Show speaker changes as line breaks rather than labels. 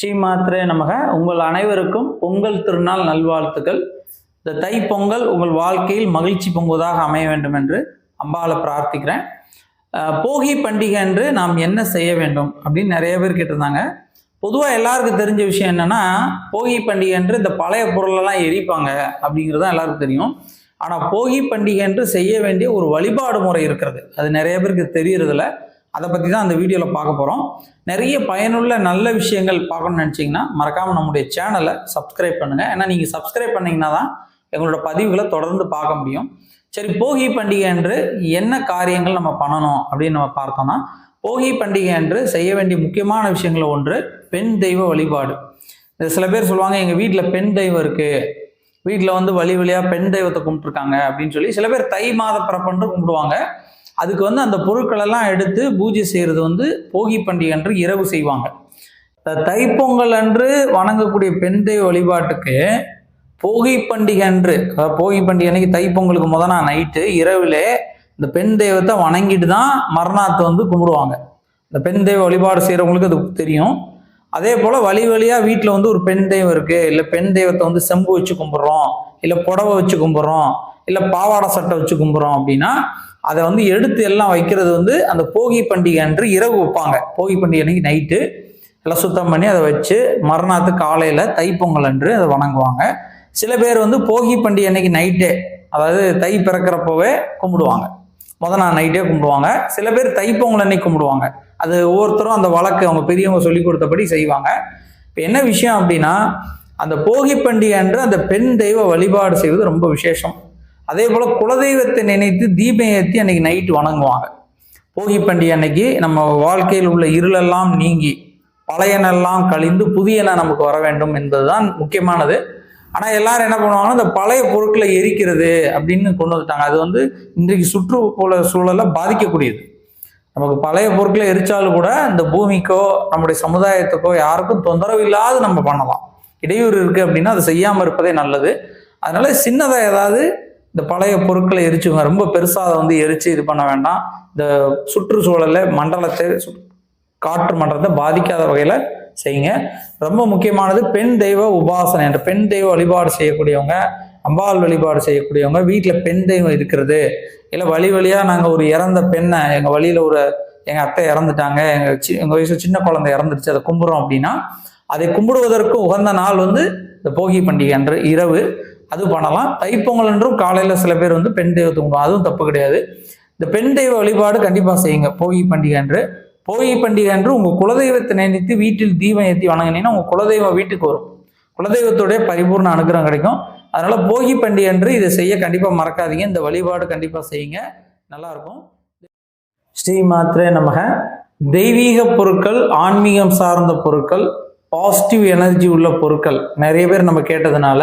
ஸ்ரீமாத்ரே நமக. உங்கள் அனைவருக்கும் பொங்கல் திருநாள் நல்வாழ்த்துக்கள். இந்த தை பொங்கல் உங்கள் வாழ்க்கையில் மகிழ்ச்சி பொங்குவதாக அமைய வேண்டும் என்று அம்பாவை பிரார்த்திக்கிறேன். போகி பண்டிகை என்று நாம் என்ன செய்ய வேண்டும் அப்படின்னு நிறைய பேர் கேட்டிருந்தாங்க. பொதுவாக எல்லாருக்கும் தெரிஞ்ச விஷயம் என்னென்னா போகி பண்டிகை என்று இந்த பழைய பொருளெல்லாம் எரிப்பாங்க அப்படிங்கிறது தான் எல்லாருக்கும் தெரியும். ஆனால் போகி பண்டிகை என்று செய்ய வேண்டிய ஒரு வழிபாடு முறை இருக்கிறது. அது நிறைய பேருக்கு தெரியறதில்ல. அதை பற்றி தான் அந்த வீடியோவில் பார்க்க போகிறோம் நிறைய பயனுள்ள நல்ல விஷயங்கள் பார்க்கணும்னு நினச்சிங்கன்னா மறக்காமல் நம்முடைய சேனலை சப்ஸ்கிரைப் பண்ணுங்கள் ஏன்னா நீங்கள் சப்ஸ்கிரைப் பண்ணிங்கன்னா தான் எங்களோட பதிவுகளை தொடர்ந்து பார்க்க முடியும். சரி போகி பண்டிகை அன்று என்ன காரியங்கள் நம்ம பண்ணணும் அப்படின்னு நம்ம பார்த்தோம்னா போகி பண்டிகை அன்று செய்ய வேண்டிய முக்கியமான விஷயங்கள் ஒன்று பெண் தெய்வ வழிபாடு. சில பேர் சொல்லுவாங்க எங்கள் வீட்டில் பெண் தெய்வம் இருக்குது வீட்டில் வந்து வழி வழியாக பெண் தெய்வத்தை கும்பிட்டுருக்காங்க. அப்படின்னு சொல்லி சில பேர் தை மாத பிறப்பன்று கும்பிடுவாங்க. அதுக்கு வந்து அந்த பொருட்கள் எல்லாம் எடுத்து பூஜை செய்கிறது வந்து போகி பண்டிகை அன்று இரவு செய்வாங்க. தைப்பொங்கல் அன்று வணங்கக்கூடிய பெண் தெய்வ வழிபாட்டுக்கு போகி பண்டிகை அன்று போகி பண்டிகை அன்னைக்கு தைப்பொங்கலுக்கு முத நாள் நைட்டு இரவில் இந்த பெண் தெய்வத்தை வணங்கிட்டு தான் மரணாத்தை வந்து கும்பிடுவாங்க. இந்த பெண் தெய்வ வழிபாடு செய்கிறவங்களுக்கு அது தெரியும். அதே போல் வழி வழியாக வீட்டில் வந்து ஒரு பெண் தெய்வம் இருக்குது இல்லை பெண் தெய்வத்தை வந்து செம்பு வச்சு கும்பிட்றோம் இல்லை புடவை வச்சு கும்பிட்றோம் இல்லை பாவாடை சட்டை வச்சு கும்பிட்றோம் அப்படின்னா அதை வந்து எடுத்து எல்லாம் வைக்கிறது வந்து அந்த போகி பண்டிகை அன்று இரவு வைப்பாங்க. போகி பண்டிகை அன்னைக்கு நைட்டு எல்லாம் சுத்தம் பண்ணி அதை வச்சு மறுநாத்து காலையில் தைப்பொங்கல் அன்று அதை வணங்குவாங்க. சில பேர் வந்து போகி பண்டிகை அன்னைக்கு நைட்டே அதாவது தை பிறக்கிறப்பவே கும்பிடுவாங்க. முத நாள் நைட்டே கும்பிடுவாங்க. சில பேர் தைப்பொங்கல் அன்னைக்கு கும்பிடுவாங்க. அது ஒவ்வொருத்தரும் அந்த வழக்கு அவங்க பெரியவங்க சொல்லி கொடுத்தபடி செய்வாங்க. இப்போ என்ன விஷயம் அப்படின்னா அந்த போகி பண்டிகை அன்று அந்த பெண் தெய்வ வழிபாடு செய்வது ரொம்ப விசேஷம். அதே போல் குலதெய்வத்தை நினைத்து தீபம் ஏற்றி அன்னைக்கு நைட்டு வணங்குவாங்க. போகி பண்டிகை அன்னைக்கு நம்ம வாழ்க்கையில் உள்ள இருளெல்லாம் நீங்கி பழையனெல்லாம் கழிந்து புதியன நமக்கு வர வேண்டும் என்பதுதான் முக்கியமானது. ஆனால் எல்லாரும் என்ன பண்ணுவாங்கன்னா இந்த பழைய பொருட்களை எரிக்கிறது அப்படின்னு கொண்டு வந்துட்டாங்க. அது வந்து இன்றைக்கு சுற்றுப்புற சூழலை பாதிக்கக்கூடியது. நமக்கு பழைய பொருட்களை எரிச்சாலும் கூட இந்த பூமிக்கோ நம்முடைய சமுதாயத்துக்கோ யாருக்கும் தொந்தரவு இல்லாது நம்ம பண்ணலாம். இடையூறு இருக்குது அப்படின்னா அதை செய்யாமல் இருப்பதே நல்லது. அதனால சின்னதாக ஏதாவது இந்த பழைய பொருட்களை எரிச்சுங்க ரொம்ப பெருசாக அதை வந்து எரிச்சு இது பண்ண வேண்டாம். இந்த சுற்றுச்சூழலை மண்டலத்தை சு- காற்று மண்டலத்தை பாதிக்காத வகையில் செய்யுங்க. ரொம்ப முக்கியமானது பெண் தெய்வ உபாசனை. என்ற பெண் தெய்வ வழிபாடு செய்யக்கூடியவங்க அம்பாள் வழிபாடு செய்யக்கூடியவங்க வீட்டில் பெண் தெய்வம் இருக்கிறது. இல்லை வழி வழியாக நாங்கள் ஒரு இறந்த பெண்ணை எங்கள் வழியில் ஒரு எங்கள் அத்தை இறந்துட்டாங்க எங்கள் சி எங்கள் வயசு சின்ன குழந்தை இறந்துருச்சு அதை கும்பிட்றோம் அப்படின்னா அதை கும்பிடுவதற்கு உகந்த நாள் வந்து இந்த போகி பண்டிகை அன்று இரவு. அது பண்ணலாம். தைப்பொங்கல் என்றும் காலையில் சில பேர் வந்து பெண் தெய்வத்தை தூங்குவோம் அதுவும் தப்பு கிடையாது. இந்த பெண் தெய்வ வழிபாடு கண்டிப்பாக செய்யுங்க. போகி பண்டிகை அன்று. போகி பண்டிகை அன்று உங்கள் குலதெய்வத்தை நினைத்து வீட்டில் தீபம் ஏற்றி வணங்கினீங்கன்னா உங்கள் குலதெய்வம் வீட்டுக்கு வரும். குலதெய்வத்துடைய பரிபூர்ண அனுகிரகம் கிடைக்கும். அதனால் போகி பண்டிகை அன்று இதை செய்ய கண்டிப்பாக மறக்காதீங்க. இந்த வழிபாடு கண்டிப்பாக செய்யுங்க. நல்லாயிருக்கும். ஸ்ரீ மாத்ரே நமக. தெய்வீக பொருட்கள் ஆன்மீகம் சார்ந்த பொருட்கள் பாசிட்டிவ் எனர்ஜி உள்ள பொருட்கள். நிறைய பேர் நம்ம கேட்டதுனால